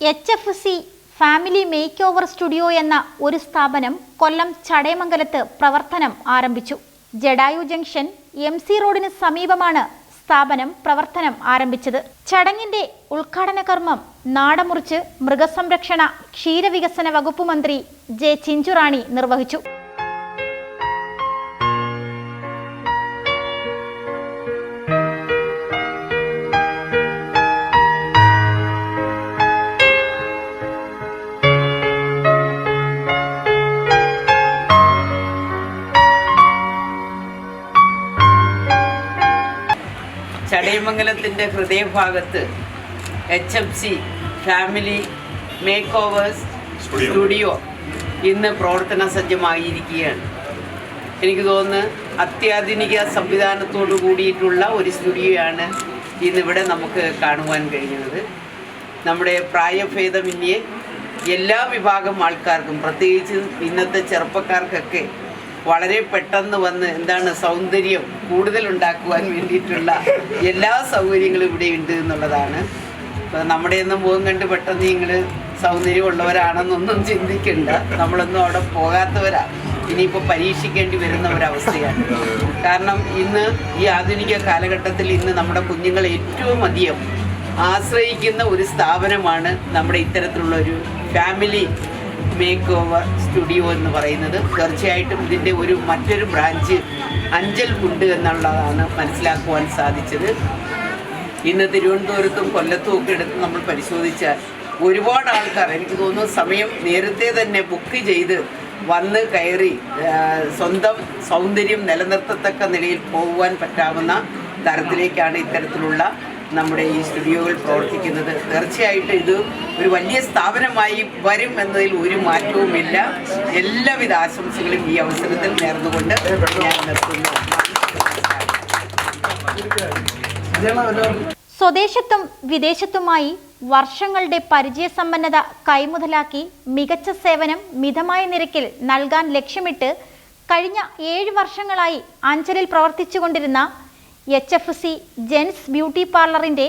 H F C family makeover studio എന്ന ഒരു സ്ഥാപനം കൊല്ലം ചടയമംഗലത്ത് പ്രവർത്തനം ആരംഭിച്ചു. ജഡായു ജംഗ്ഷൻ എം സി റോഡിന് സമീപമാണ് സ്ഥാപനം പ്രവർത്തനം ആരംഭിച്ചത്. ചടങ്ങിന്റെ ഉദ്ഘാടന കർമ്മം നാടമുറിച്ച് മൃഗസംരക്ഷണ ക്ഷീരവികസന വകുപ്പ് മന്ത്രി ജെ ചിഞ്ചുറാണി നിർവഹിച്ചു. ചടയമംഗലത്തിന്റെ ഹൃദയഭാഗത്ത് H F C family makeovers studio. Studio ഇന്ന് പ്രവർത്തന സജ്ജമായിരിക്കുകയാണ് എനിക്ക് തോന്നുന്നു അത്യാധുനിക സംവിധാനത്തോടു കൂടിയിട്ടുള്ള ഒരു സ്റ്റുഡിയോയാണ് ഇന്നിവിടെ നമുക്ക് കാണുവാൻ കഴിയുന്നത് നമ്മുടെ പ്രായഭേദമന്യേ എല്ലാ വിഭാഗം ആൾക്കാർക്കും പ്രത്യേകിച്ച് ഇന്നത്തെ ചെറുപ്പക്കാർക്കൊക്കെ വളരെ പെട്ടെന്ന് വന്ന് എന്താണ് സൗന്ദര്യം കൂടുതൽ ഉണ്ടാക്കുവാൻ വേണ്ടിയിട്ടുള്ള എല്ലാ സൗകര്യങ്ങളും ഇവിടെ ഉണ്ട് എന്നുള്ളതാണ്. അപ്പോൾ നമ്മുടെ ഒന്നും മുഖം കണ്ട് പെട്ടെന്ന് നിങ്ങൾ സൗന്ദര്യമുള്ളവരാണെന്നൊന്നും ചിന്തിക്കണ്ട. നമ്മളൊന്നും അവിടെ പോകാത്തവരാ. ഇനിയിപ്പോൾ പരീക്ഷിക്കേണ്ടി വരുന്ന ഒരവസ്ഥയാണ്. കാരണം ഇന്ന് ഈ ആധുനിക കാലഘട്ടത്തിൽ ഇന്ന് നമ്മുടെ കുഞ്ഞുങ്ങൾ ഏറ്റവും അധികം ആശ്രയിക്കുന്ന ഒരു സ്ഥാപനമാണ് നമ്മുടെ ഇത്തരത്തിലുള്ള ഒരു ഫാമിലി മേക്ക് ഓവർ സ്റ്റുഡിയോ എന്ന് പറയുന്നത്. തീർച്ചയായിട്ടും ഇതിന്റെ ഒരു മറ്റൊരു ബ്രാഞ്ച് അഞ്ചൽ കുണ്ട് എന്നുള്ളതാണ് മനസ്സിലാക്കുവാൻ സാധിച്ചത്. ഇന്ന് തിരുവനന്തപുരത്തും കൊല്ലത്തും ഒക്കെ എടുത്ത് നമ്മൾ പരിശോധിച്ചാൽ ഒരുപാട് ആൾക്കാർ എനിക്ക് തോന്നുന്നു സമയം നേരത്തെ തന്നെ ബുക്ക് ചെയ്ത് വന്ന് കയറി സ്വന്തം സൗന്ദര്യം നിലനിർത്തത്തക്ക നിലയിൽ പോകുവാൻ പറ്റാവുന്ന തരത്തിലേക്കാണ് ഇത്തരത്തിലുള്ള നമ്മുടെ ഈ സ്റ്റുഡിയോകൾ പ്രവർത്തിക്കുന്നത്. തീർച്ചയായിട്ടും ഇത് ഒരു വലിയ സ്ഥാപനമായി വരും എന്നതിൽ ഒരു മാറ്റവുമില്ല. എല്ലാവിധ ആശംസകളും ഈ അവസരത്തിൽ നേർന്നുകൊണ്ട് ഞാൻ നിർത്തുന്നു. സ്വദേശത്തും വിദേശത്തുമായി വർഷങ്ങളുടെ പരിചയസമ്പന്നത കൈമുതലാക്കി മികച്ച സേവനം മിതമായ നിരക്കിൽ നൽകാൻ ലക്ഷ്യമിട്ട് കഴിഞ്ഞ ഏഴ് വർഷങ്ങളായി അഞ്ചലിൽ പ്രവർത്തിച്ചുകൊണ്ടിരുന്ന H F C gents beauty പാർലറിന്റെ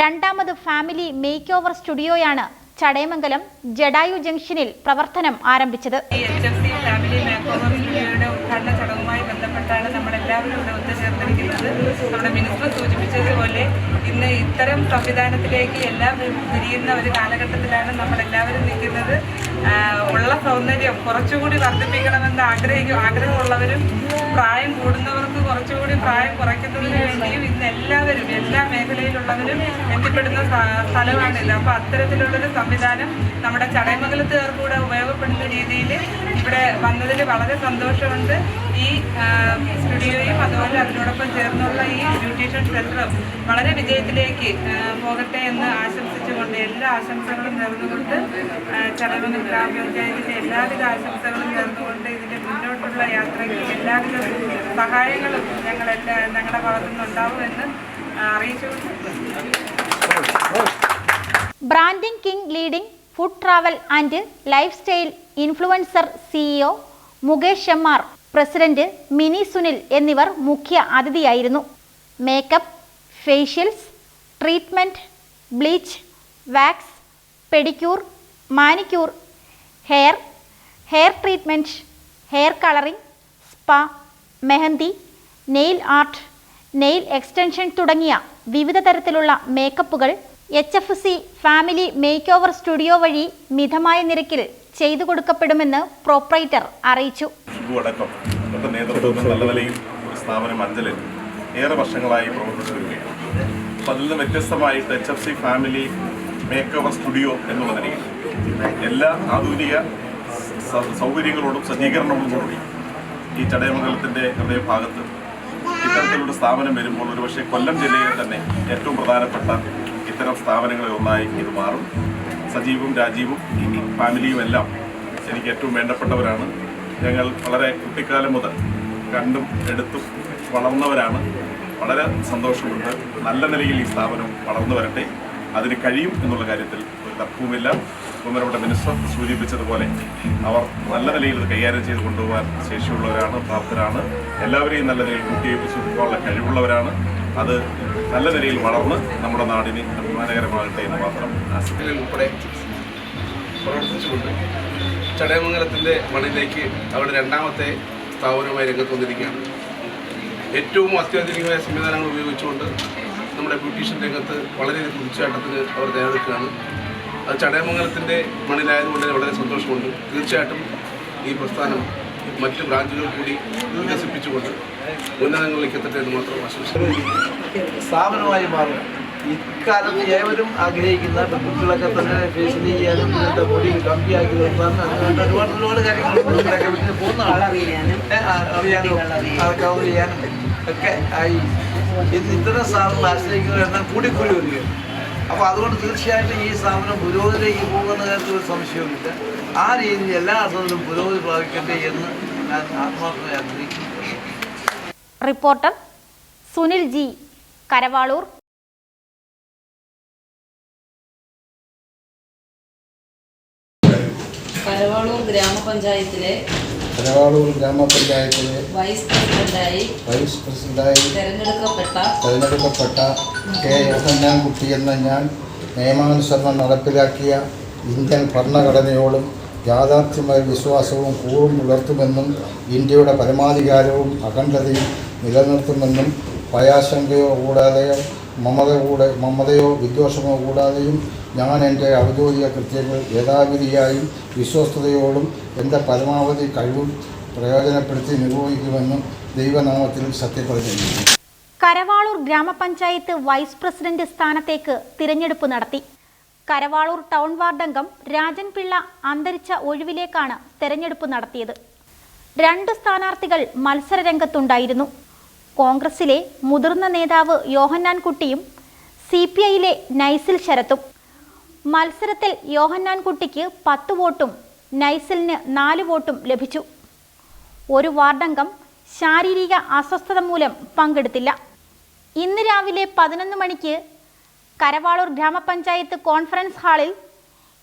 രണ്ടാമത് ഫാമിലി മേക്ക് ഓവർ സ്റ്റുഡിയോയാണ് ചടയമംഗലം ജഡായു ജംഗ്ഷനിൽ പ്രവർത്തനം ആരംഭിച്ചത്. ഉദ്ഘാടന ചടങ്ങുമായി ബന്ധപ്പെട്ടാണ് നമ്മളെല്ലാവരും ഇവിടെ ഒത്തുചേർന്നിരിക്കുന്നത്. നമ്മുടെ മിനിസ്റ്റർ സൂചിപ്പിച്ചതുപോലെ ഇന്ന് ഇത്തരം സംവിധാനത്തിലേക്ക് എല്ലാം തിരിയുന്ന ഒരു കാലഘട്ടത്തിലാണ് നമ്മളെല്ലാവരും നിൽക്കുന്നത്. ഉള്ള സൗന്ദര്യം കുറച്ചുകൂടി വർദ്ധിപ്പിക്കണമെന്ന് ആഗ്രഹിക്കും ആഗ്രഹമുള്ളവരും പ്രായം കൂടുന്നവർക്ക് കുറച്ചുകൂടി പ്രായം കുറയ്ക്കുന്നതിന് വേണ്ടിയും ഇന്ന് എല്ലാവരും എല്ലാ മേഖലയിലുള്ളവരും എത്തിപ്പെടുന്ന സ്ഥ- സ്ഥലമാണിത്. അപ്പോൾ അത്തരത്തിലുള്ളൊരു സംവിധാനം നമ്മുടെ ചടയമംഗലത്തുകാർ കൂടെ ഉപയോഗപ്പെടുന്ന രീതിയിൽ ഇവിടെ വന്നതിൽ വളരെ സന്തോഷമുണ്ട്. ഈ സ്റ്റുഡിയോയും അതുപോലെ അതിനോടൊപ്പം ചേർന്നുള്ള ഈ ബ്യൂട്ടീഷ്യൻ സെന്ററും വളരെ വിജയത്തിലേക്ക് പോകട്ടെ എന്ന് ആശംസിച്ചുകൊണ്ട് എല്ലാ ആശംസകളും നേർന്നുകൊണ്ട് ചടവിന് ഗ്രാമപഞ്ചായത്തിന്റെ എല്ലാവിധ ആശംസകളും നേർന്നുകൊണ്ട് ഇതിന്റെ മുന്നോട്ടുള്ള യാത്രയ്ക്ക് എല്ലാവിധ സഹായങ്ങളും ഞങ്ങളെല്ലാ ഞങ്ങളുടെ ഭാഗത്തുനിന്നുണ്ടാവും എന്ന് അറിയിച്ചുകൊണ്ട്. Branding king leading food travel and lifestyle influencer CEO Mukesh M R president Mini Sunil എന്നിവർ മുഖ്യ അതിഥിയായിരുന്നു. Makeup facials treatment bleach wax pedicure manicure hair hair treatment hair colouring spa mehendi nail art nail extension തുടങ്ങിയ വിവിധ തരത്തിലുള്ള മേക്കപ്പുകൾ H F C family makeover studio വഴി മിതമായ നിരക്കിൽ ചെയ്തു കൊടുക്കപ്പെടുമെന്ന് proprietor അറിയിച്ചു. സ്ഥാപനം ഏറെ വർഷങ്ങളായി പ്രവർത്തിച്ചു അതിൽ നിന്ന് വ്യത്യസ്തമായിട്ട് H F C family makeover studio എല്ലാ ആധുനിക സൗകര്യങ്ങളോടും സജ്ജീകരണങ്ങളും കൂടി ഈ ചടയമംഗലത്തിന്റെ ഹൃദയഭാഗത്ത് ഇത്തരത്തിലുള്ള സ്ഥാപനം വരുമ്പോൾ ഒരുപക്ഷെ കൊല്ലം ജില്ലയിൽ തന്നെ ഏറ്റവും പ്രധാനപ്പെട്ട ഇത്തരം സ്ഥാപനങ്ങളെ ഒന്നായി ഇത് മാറും. സജീവും രാജീവും ഈ ഫാമിലിയും എല്ലാം എനിക്ക് ഏറ്റവും വേണ്ടപ്പെട്ടവരാണ്. ഞങ്ങൾ വളരെ കുട്ടിക്കാലം മുതൽ കണ്ടും എടുത്തും വളർന്നവരാണ്. വളരെ സന്തോഷമുണ്ട്. നല്ല നിലയിൽ ഈ സ്ഥാപനം വളർന്നു വരട്ടെ. അതിന് കഴിയും എന്നുള്ള കാര്യത്തിൽ ഒരു തർക്കവുമില്ല. ബഹുമാനപ്പെട്ട മിനിസ്റ്റർ സൂചിപ്പിച്ചതുപോലെ അവർ നല്ല നിലയിൽ ഇത് കൈകാര്യം ചെയ്ത് കൊണ്ടുപോകാൻ ശേഷിയുള്ളവരാണ് പ്രാപ്തരാണ്. എല്ലാവരെയും നല്ല നിലയിൽ കൂട്ടിയേപ്പിച്ച് കഴിവുള്ളവരാണ്. അത് നല്ല നിലയിൽ വളർന്ന് നമ്മുടെ നാടിന് അഭിമാനകരമാകട്ടെ എന്ന് മാത്രം ഉൾപ്പെടെ പ്രവർത്തിച്ചുകൊണ്ട് ചടയമംഗലത്തിന്റെ മണ്ണിലേക്ക് അവരുടെ രണ്ടാമത്തെ സ്ഥാപനവുമായി രംഗത്ത് വന്നിരിക്കുകയാണ്. ഏറ്റവും അത്യാധുനികമായ സംവിധാനങ്ങൾ ഉപയോഗിച്ചുകൊണ്ട് നമ്മുടെ ബ്യൂട്ടീഷ്യൻ രംഗത്ത് വളരെ കുതിച്ചാട്ടത്തിന് അവർ തയ്യാറെടുക്കുകയാണ്. അത് ചടയമംഗലത്തിന്റെ മണ്ണിലായതുകൊണ്ട് വളരെ സന്തോഷമുണ്ട്. തീർച്ചയായിട്ടും ഈ പ്രസ്ഥാനം മറ്റ് ബ്രാഞ്ചുകൾ കൂടി വികസിപ്പിച്ചുകൊണ്ട് ഉന്നതങ്ങളിലേക്ക് എത്തട്ടെ എന്ന് മാത്രം ആശംസിക്കുന്നു. സ്ഥാപനമായി മാറുക. ഇക്കാലത്ത് ഏവരും ആഗ്രഹിക്കുന്ന കുട്ടികളൊക്കെ തന്നെ ഫേസ് ചെയ്യാനും ഇതിന്റെ മുടി കമ്പിയാക്കി നിർത്താനും അതുകൊണ്ട് ഒരുപാട് ഒരുപാട് കാര്യങ്ങൾ വീട്ടിൽ പോകുന്ന അറിയാനും കവർ ചെയ്യാനും ഒക്കെ ആയി. ഇന്ന് ഇത്തരം ആശ്രയിക്കുന്ന എണ്ണം കൂടിക്കൂടി വരികയാണ്. അപ്പോൾ അതുകൊണ്ട് തീർച്ചയായിട്ടും ഈ സ്ഥാപനം പുരോഗതിയിലേക്ക് പോകുന്ന കാര്യത്തിൽ ഒരു സംശയവുമില്ല. ആ രീതിയിൽ എല്ലാ അർത്ഥത്തിലും പുരോഗതി പ്രാപിക്കട്ടെ എന്ന് ഞാൻ ആത്മാർത്ഥമായി ആഗ്രഹിക്കുന്നു. Reporter Sunil G Karavaloor. Karavaloor ഗ്രാമപഞ്ചായത്തിലെ കരവാളൂർ ഗ്രാമപഞ്ചായത്തിലെ വൈസ് പ്രസിഡന്റായി വൈസ് പ്രസിഡന്റായി തെരഞ്ഞെടുക്കപ്പെട്ട തെരഞ്ഞെടുക്കപ്പെട്ട കെ യോഹന്നാൻകുട്ടി എന്ന ഞാൻ നിയമാനുസരണം നടപ്പിലാക്കിയ ഇന്ത്യൻ ഭരണഘടനയോടും യാഥാർത്ഥ്യമായ വിശ്വാസവും കൂറും പുലർത്തുമെന്നും ഇന്ത്യയുടെ പരമാധികാരവും അഖണ്ഡതയും നിലനിർത്തുമെന്നും ഭയാശങ്കയോ കൂടാതെയോ മമത കൂടെ മമതയോ വിദ്വേഷമോ കൂടാതെയും ഞാൻ എന്റെ ഔദ്യോഗിക കൃത്യങ്ങൾ യഥാവിധിയായും വിശ്വസ്തയോടും എന്റെ പരമാവധി കഴിവും പ്രയോജനപ്പെടുത്തി നിർവഹിക്കുമെന്നും ദൈവനാമത്തിൽ സത്യപ്രതിജ്ഞ. കരവാളൂർ ഗ്രാമപഞ്ചായത്ത് വൈസ് പ്രസിഡന്റ് സ്ഥാനത്തേക്ക് തിരഞ്ഞെടുപ്പ് നടത്തി. കരവാളൂർ ടൗൺ വാർഡംഗം രാജൻ പിള്ള അന്തരിച്ച ഒഴിവിലേക്കാണ് തെരഞ്ഞെടുപ്പ് നടത്തിയത്. രണ്ട് സ്ഥാനാർത്ഥികൾ മത്സരരംഗത്തുണ്ടായിരുന്നു. കോൺഗ്രസിലെ മുതിർന്ന നേതാവ് യോഹന്നാൻ കുട്ടിയും സി പി ഐയിലെ നൈസിൽ ശരത്തും. മത്സരത്തിൽ യോഹന്നാൻ കുട്ടിക്ക് പത്ത് വോട്ടും നൈസിലിന് നാല് വോട്ടും ലഭിച്ചു. ഒരു വാർഡംഗം ശാരീരിക അസ്വസ്ഥത മൂലം പങ്കെടുത്തില്ല. ഇന്ന് രാവിലെ പതിനൊന്ന് മണിക്ക് കരവാളൂർ ഗ്രാമപഞ്ചായത്ത് കോൺഫറൻസ് ഹാളിൽ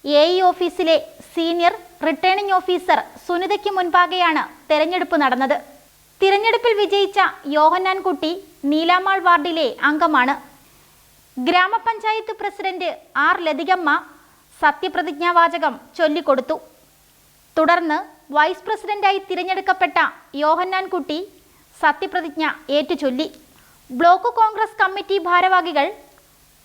എ ഇ ഓഫീസിലെ സീനിയർ റിട്ടേണിംഗ് ഓഫീസർ സുനിതയ്ക്ക് മുൻപാകെയാണ് തെരഞ്ഞെടുപ്പ് നടന്നത്. തിരഞ്ഞെടുപ്പിൽ വിജയിച്ച യോഹന്നാൻകുട്ടി നീലാമാൾ വാർഡിലെ അംഗമാണ്. ഗ്രാമപഞ്ചായത്ത് പ്രസിഡന്റ് ആർ ലതികമ്മ സത്യപ്രതിജ്ഞാവാചകം ചൊല്ലിക്കൊടുത്തു. തുടർന്ന് വൈസ് പ്രസിഡന്റായി തിരഞ്ഞെടുക്കപ്പെട്ട യോഹന്നാൻകുട്ടി സത്യപ്രതിജ്ഞ ഏറ്റുചൊല്ലി. ബ്ലോക്ക് കോൺഗ്രസ് കമ്മിറ്റി ഭാരവാഹികൾ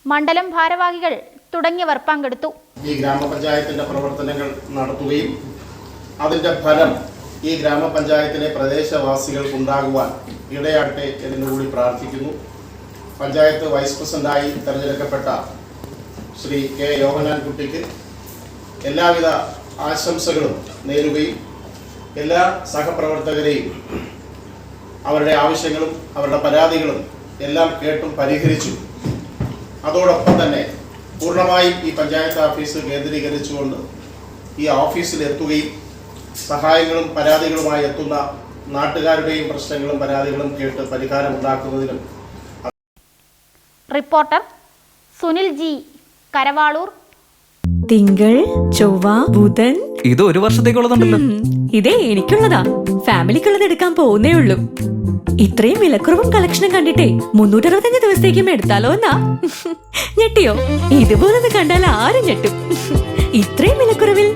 മണ്ഡലം ഭാരവാഹികൾ തുടങ്ങിയവർ പങ്കെടുത്തു. ഈ ഗ്രാമപഞ്ചായത്തിന്റെ പ്രവർത്തനങ്ങൾ നടത്തുകയും അതിന്റെ ഫലം ഈ ഗ്രാമപഞ്ചായത്തിലെ പ്രദേശവാസികൾക്കുണ്ടാകുവാൻ ഇടയാട്ടെ എന്നുകൂടി പ്രാർത്ഥിക്കുന്നു. പഞ്ചായത്ത് വൈസ് പ്രസിഡന്റായി തെരഞ്ഞെടുക്കപ്പെട്ട ശ്രീ കെ യോഹനാൻ കുട്ടിക്ക് എല്ലാവിധ ആശംസകളും നേരുകയും എല്ലാ സഹപ്രവർത്തകരെയും അവരുടെ ആവശ്യങ്ങളും അവരുടെ പരാതികളും എല്ലാം കേട്ടും പരിഹരിച്ചു. അതോടൊപ്പം തന്നെ പൂർണമായും ഈ പഞ്ചായത്ത് ഓഫീസ് കേന്ദ്രീകരിച്ചുകൊണ്ട് ഈ ഓഫീസിൽ എത്തുകയും സഹായങ്ങളും പരാതികളുമായി എത്തുന്ന നാട്ടുകാരുടെയും പ്രശ്നങ്ങളും പരാതികളും കേട്ട് പരിഹാരം ഉണ്ടാക്കുന്നതിനും റിപ്പോർട്ടർ സുനിൽ ജി കരവാളൂർ. തിങ്കൾ ചൊവ്വ ബുധൻ. ഇത് ഒരു വർഷത്തേക്കുള്ളതുണ്ടല്ലോ. ഇതേ എനിക്കുള്ളതാ. ഫാമിലിക്കുള്ളത് എടുക്കാൻ പോകുന്നേ ഉള്ളൂ. ഇത്രയും വിലക്കുറവും കളക്ഷനും കണ്ടിട്ടേ മുന്നൂറ്ററുപത്തഞ്ച് ദിവസത്തേക്കും എടുത്താലോ എന്നാ? ഞെട്ടിയോ? ഇതുപോലൊന്ന് കണ്ടാൽ ആരും ഞെട്ടും. ഇത്രയും വിലക്കുറവിൽ